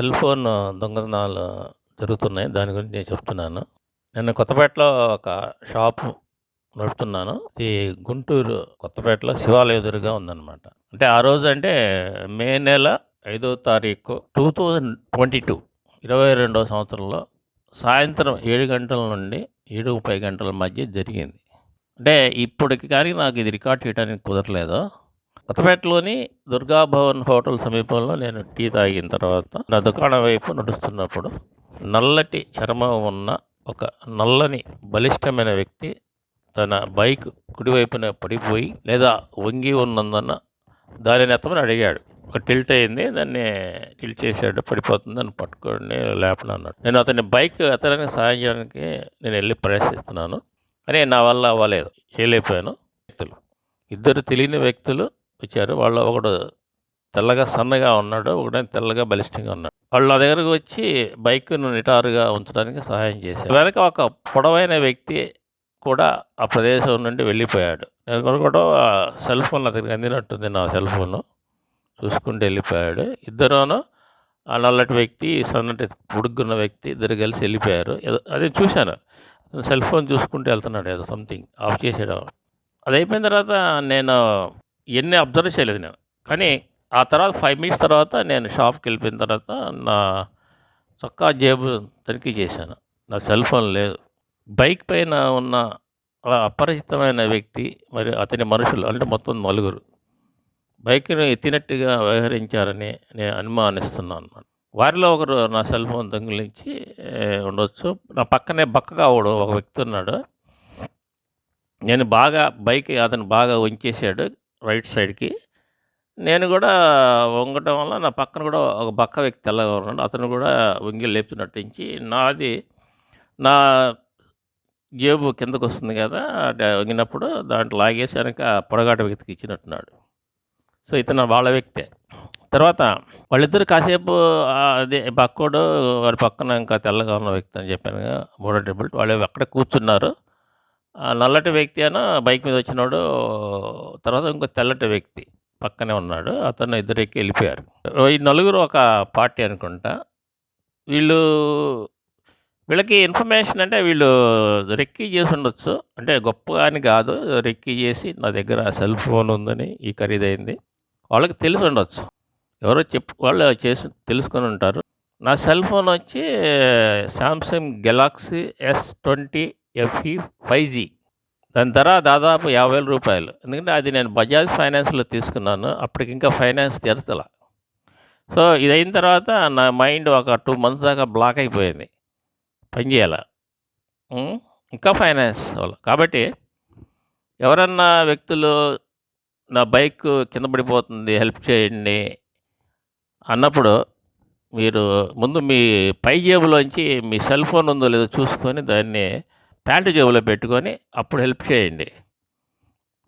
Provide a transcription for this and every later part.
Cell phone దొంగతనాలు జరుగుతున్నాయి. దాని గురించి నేను చెప్తున్నాను. నేను కొత్తపేటలో ఒక షాపు నడుపుతున్నాను. ఈ గుంటూరు కొత్తపేటలో శివాలయ ఎదురుగా ఉందనమాట. అంటే ఆ రోజు అంటే మే నెల ఐదో తారీఖు 2022 22వ సంవత్సరంలో సాయంత్రం ఏడు గంటల నుండి 7:30 గంటల మధ్య జరిగింది. అంటే ఇప్పటికి కానీ నాకు ఇది రికార్డ్ చేయడానికి కుదరలేదు. కొత్తపేటలోని దుర్గాభవన్ హోటల్ సమీపంలో నేను టీ తాగిన తర్వాత నా దుకాణం వైపు నడుస్తున్నప్పుడు నల్లటి చర్మం ఉన్న ఒక నల్లని బలిష్టమైన వ్యక్తి తన బైక్ కుడివైపున పడిపోయి లేదా వంగి ఉన్నందున దానిని అతను అడిగాడు. ఒక టిల్ట్ అయింది. దాన్ని టిల్ట్ చేసాడు. పడిపోతుంది. దాన్ని పట్టుకొని లేపను అన్నాడు. నేను అతని బైక్ అతనికి సహాయం చేయడానికి నేను వెళ్ళి ప్రయత్నిస్తున్నాను. కానీ నా వల్ల అవ్వలేదు. చేయలేకపోయాను. వ్యక్తులు ఇద్దరు తెలియని వ్యక్తులు వచ్చారు. వాళ్ళు ఒకడు తెల్లగా సన్నగా ఉన్నాడు. ఒకటే తెల్లగా బలిష్టంగా ఉన్నాడు. వాళ్ళు నా దగ్గరకు వచ్చి బైక్‌ను నిటారుగా ఉంచడానికి సహాయం చేశారు. వెనక ఒక పొడవైన వ్యక్తి కూడా ఆ ప్రదేశం నుండి వెళ్ళిపోయాడు. నేను అనుకోవడం సెల్ ఫోన్ అతనికి అందినట్టుంది నా సెల్ ఫోను. చూసుకుంటూ వెళ్ళిపోయాడు. ఇద్దరును ఆ నల్లటి వ్యక్తి, సన్నటి ఉడుగున్న వ్యక్తి ఇద్దరు కలిసి వెళ్ళిపోయారు. ఏదో అది చూశాను. సెల్ ఫోన్ చూసుకుంటూ వెళ్తున్నాడు ఏదో సంథింగ్ ఆఫ్ చేసాడు. అది అయిపోయిన తర్వాత నేను ఎన్ని అబ్జర్వ్ చేయలేదు నేను. కానీ ఆ తర్వాత ఫైవ్ మినిట్స్ తర్వాత నేను షాప్‌కి వెళ్ళిపోయిన తర్వాత నా చొక్కా జేబు తనిఖీ చేశాను. నా సెల్ ఫోన్ లేదు. బైక్ పైన ఉన్న అపరిచితమైన వ్యక్తి మరియు అతని మనుషులు అంటే మొత్తం నలుగురు బైక్‌ని ఎత్తినట్టుగా వ్యవహరించారని నేను అనుమానిస్తున్నాను అన్నమాట. వారిలో ఒకరు నా సెల్ ఫోన్ దొంగిలించి ఉండొచ్చు. నా పక్కనే బక్కగా ఒక వ్యక్తి ఉన్నాడు. నేను బాగా బైక్ అతను బాగా వంచేసాడు రైట్ సైడ్‌కి. నేను కూడా వంగటం వల్ల నా పక్కన కూడా ఒక బక్క వ్యక్తి తెల్లగా ఉన్నాడు. అతను కూడా వంగి లేపుతున్నట్టించి నాది నా జేబు కిందకొస్తుంది కదా! వంగినప్పుడు దాంట్లో లాగేసి వెనక పొడగాట వ్యక్తికి ఇచ్చినట్టున్నాడు. సో, ఇతను వాళ్ళ వ్యక్తే. తర్వాత వాళ్ళిద్దరు కాసేపు అదే బక్కోడు వారి పక్కన ఇంకా తెల్లగా ఉన్న వ్యక్తి అని చెప్పాను మూడో టేబుల్ వాళ్ళు అక్కడ కూర్చున్నారు. ఆ నల్లటి వ్యక్తి అయినా బైక్ మీద వచ్చినోడు తర్వాత ఇంకో తెల్లటి వ్యక్తి పక్కనే ఉన్నాడు. అతను ఇద్దరు ఎక్కి వెళ్ళిపోయారు. ఈ నలుగురు ఒక పార్టీ అనుకుంటా. వీళ్ళు వీళ్ళకి ఇన్ఫర్మేషన్ అంటే వీళ్ళు రెక్కీ చేసి ఉండొచ్చు. అంటే గొప్పగా అని కాదు. రెక్కీ చేసి నా దగ్గర సెల్ ఫోన్ ఉందని ఈ ఖరీదైంది. వాళ్ళకి తెలిసి ఉండొచ్చు. ఎవరో చెప్పు వాళ్ళు చేసి తెలుసుకొని ఉంటారు. నా సెల్ ఫోన్ వచ్చి సామ్‌సంగ్ గెలాక్సీ ఎస్20 ఎఫ్‌ఈ 5జీ. దాని ధర దాదాపు యాభై వేల రూపాయలు ఎందుకంటే అది నేను బజాజ్ ఫైనాన్స్‌లో తీసుకున్నాను. అప్పటికి ఇంకా ఫైనాన్స్ తెరచల సో, ఇది అయిన తర్వాత నా మైండ్ ఒక టూ మంత్స్ దాకా బ్లాక్ అయిపోయింది. పనిచేయాల ఇంకా ఫైనాన్స్ వాళ్ళు కాబట్టి ఎవరన్నా వ్యక్తులు నా బైక్ కింద పడిపోతుంది హెల్ప్ చేయండి అన్నప్పుడు మీరు ముందు మీ పై జేబులోంచి మీ సెల్ ఫోన్ ఉందో లేదో చూసుకొని దాన్ని ప్యాంటు జేబులో పెట్టుకొని అప్పుడు హెల్ప్ చేయండి.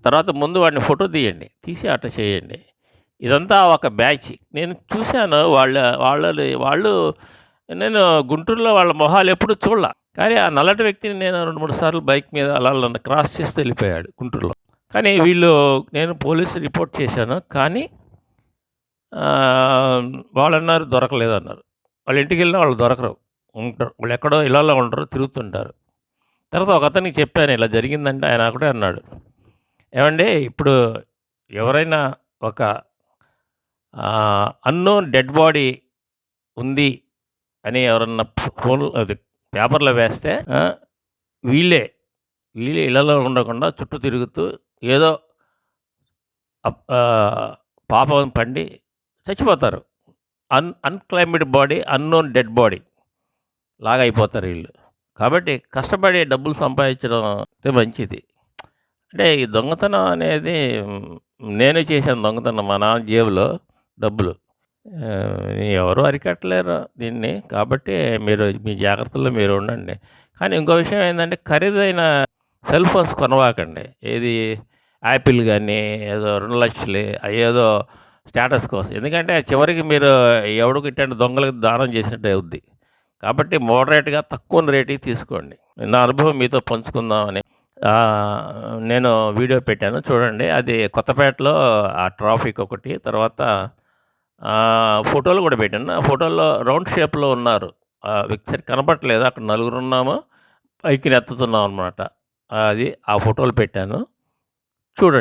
తర్వాత ముందు వాడిని ఫోటో తీయండి. తీసి అట్లా చేయండి. ఇదంతా ఒక బ్యాచ్. నేను చూశాను వాళ్ళ వాళ్ళని వాళ్ళు నేను గుంటూరులో వాళ్ళ మొహాలు ఎప్పుడు చూడాల కానీ ఆ నల్లటి వ్యక్తిని నేను 2, 3 సార్లు బైక్ మీద అలా క్రాస్ చేస్తూ వెళ్ళిపోయాడు గుంటూరులో. కానీ వీళ్ళు నేను పోలీసు రిపోర్ట్ చేశాను. కానీ వాళ్ళన్నారు దొరకలేదన్నారు. వాళ్ళ ఇంటికెళ్ళినా వాళ్ళు దొరకరు. ఉంటారు. వాళ్ళు ఎక్కడో ఇళ్ళల్లో ఉంటారు తిరుగుతుంటారు. తర్వాత ఒకతనికి చెప్పాను ఇలా జరిగిందంటే ఆయన ఒకటే అన్నాడు. ఏమండి ఇప్పుడు ఎవరైనా ఒక అన్‌నోన్ డెడ్ బాడీ ఉంది అని ఎవరన్నా ఫోన్ అది పేపర్‌లో వేస్తే వీళ్ళే, వీళ్ళే ఇళ్ళలో ఉండకుండా చుట్టూ తిరుగుతూ ఏదో అప్ పాపం పండి చచ్చిపోతారు. Un unclaimed body, unknown dead body లాగా అయిపోతారు వీళ్ళు. కాబట్టి కష్టపడి డబ్బులు సంపాదించడం అయితే మంచిది. అంటే ఈ దొంగతనం అనేది నేనే చేశాను దొంగతనం మా నాన్న జేబులో డబ్బులు. ఎవరు అరికట్టలేరు దీన్ని. కాబట్టి మీరు మీ జాగ్రత్తల్లో మీరు ఉండండి. కానీ ఇంకో విషయం ఏంటంటే ఖరీదైన సెల్ ఫోన్స్ కొనవాకండి ఏది యాపిల్ కానీ ఏదో రెండు లక్షలు ఏదో స్టేటస్ కోసం. ఎందుకంటే చివరికి మీరు ఎవడికో ఇట్లాంటి దొంగలకి దానం చేసినట్టే అవుద్ది. కాబట్టి మోడరేట్‌గా తక్కువ రేటుకి తీసుకోండి. నా అనుభవం మీతో పంచుకుందామని. నేను వీడియో పెట్టాను చూడండి. అది కొత్తపేటలో ఆ ట్రాఫిక్ ఒకటి. తర్వాత ఫోటోలు కూడా పెట్టాను. ఆ ఫోటోల్లో రౌండ్ షేప్‌లో ఉన్నారు. ఆ వ్యక్తి సరిగ్గా అక్కడ నలుగురు ఉన్నాము పైకి నెత్తుతున్నాం అనమాట. అది ఆ ఫోటోలు పెట్టాను. చూడండి.